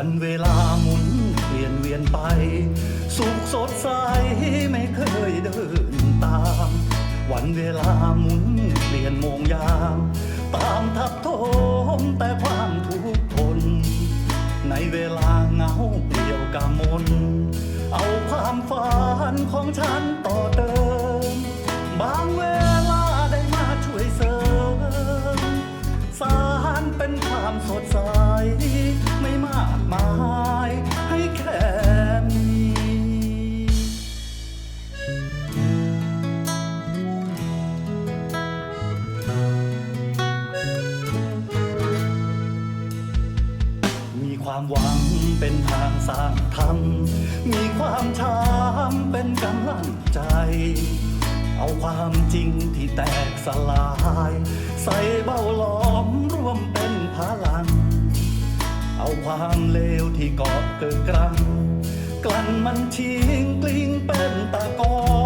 วันเวลาหมุนเปลี่ยนเวียนไป สุขสดใสไม่เคยเดินตาม วันเวลาหมุนเปลี่ยนโมงยาม ตามทับทมแต่ความทุกข์ทน ในเวลาเหงาเปลี่ยวกามน เอาความฝันของฉันต่อเติม เป็นความสดใส ไม่มากมายให้แค่มีมีความหวังเป็นทางสร้างธรรม มีความช้ำเป็นกำลังใจเอาความจริงที่แตกสลาย ใส่เบ้าหลอม เกิดกรังกลั่นมันทิ้งกลิ้งเป็นตะกอน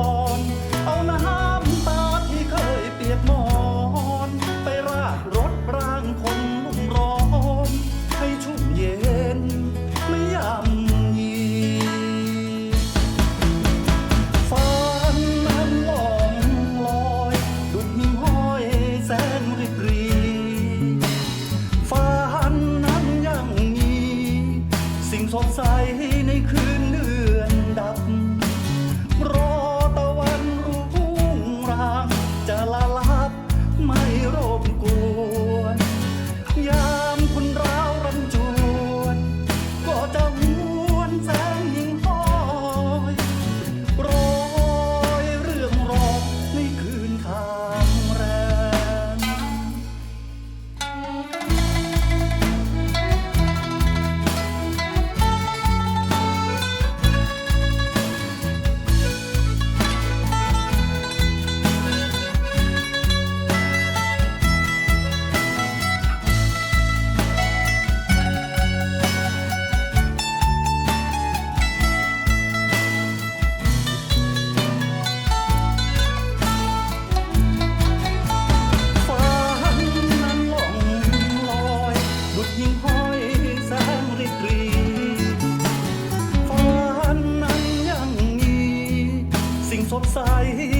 ใสใน